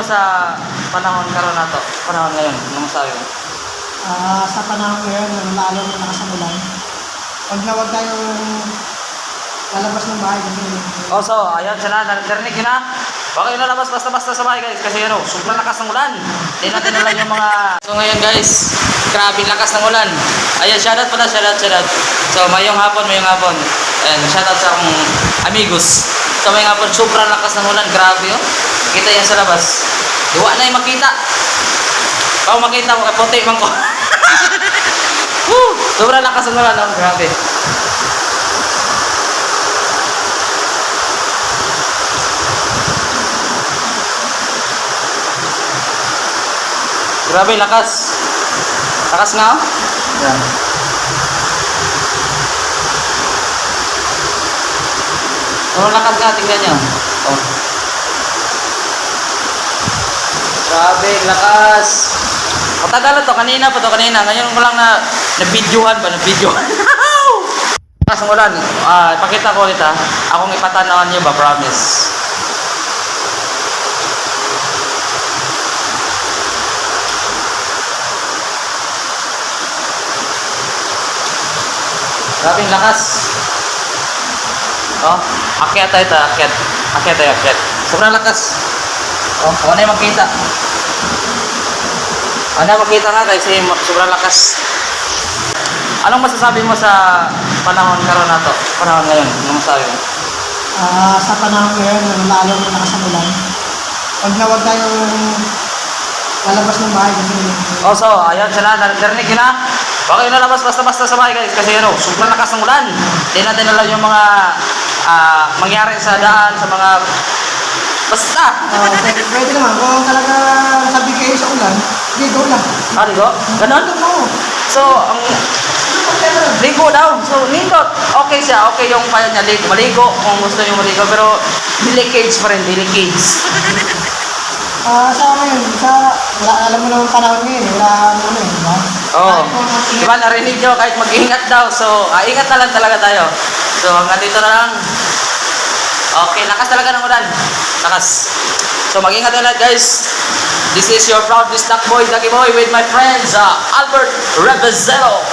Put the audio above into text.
mo sa panahon karon na to? Panahon ngayon, ano masabi mo? Ah, sa panahon ngayon, lalo na nakasamulan. Huwag na huwag tayong lalabas ng bahay kasi Oh, so, ayan siya na, narinig yun na. Baka yun lalabas basta-basta sa bahay guys kasi ano, sobrang lakas ng ulan. Hindi natin alam yung mga... So ngayon guys, grabe lakas ng ulan. Ayan, shoutout pala, shoutout, shoutout. So mayong hapon, mayong hapon. Ayan, shoutout sa akong amigos. So mayong hapon, sobrang lakas ng ulan, grabe oh. Kita yan sa labas. Duwa na yung makita. Kau makita mo, kay puti man ko. Woo! Sobrang lakas ng ulan, oh, grabe. Grabe, lakas. Lakas nga, oh. Yan. Oh, lakas nga, tingnan. Oh. Grabe, lakas. Matagal to, kanina pa to, kanina. Ngayon ko lang na, na-videohan ba, na-videohan. Lakas ng ulan. Ah, ipakita ko ulit ha. Akong ipatanawan nyo ba, promise. Grabe yung lakas. Oh, akyat tayo ito, akyat. Akyat tayo, akyat. Sobrang lakas. Oh, ako na yung makita. Ano makita nga kasi sobrang lakas. Anong masasabi mo sa panahon karon na to? Panahon ngayon, ano masasabi mo? ah, sa panahon ngayon, lalo na nakasamulan. Huwag na huwag tayong lalabas ng bahay kasi Oh, so, ayan siya na, narinig yun na. Baka yun lalabas basta-basta sa bahay guys kasi ano, sobrang lakas ng ulan. Hindi natin alam yung mga ah, mangyari sa daan, sa mga... Basta! Ah, pwede, pwede naman, kung talaga sabi kayo sa ulan, hindi, go lang. Ano go? Ganon? Ano mo? So, ang ligo daw. So, nindot. Okay siya. Okay yung kaya niya ligo. Maligo kung gusto niyo maligo. Pero, delicate pa rin. Delicate. Ah, sa ano yun, sa, wala, alam mo naman panahon ngayon, eh, wala ano ano eh, di ba? Oo. Kahit kung ang Di ba narinig nyo kahit mag-ingat daw. So, ah, ingat na lang talaga tayo. So hanggang dito na lang. Okay, lakas talaga ng ulan. Lakas. So mag-ingat na guys. This is your proud stock boy, Ducky Boy with my friends, uh, Albert Rebezello.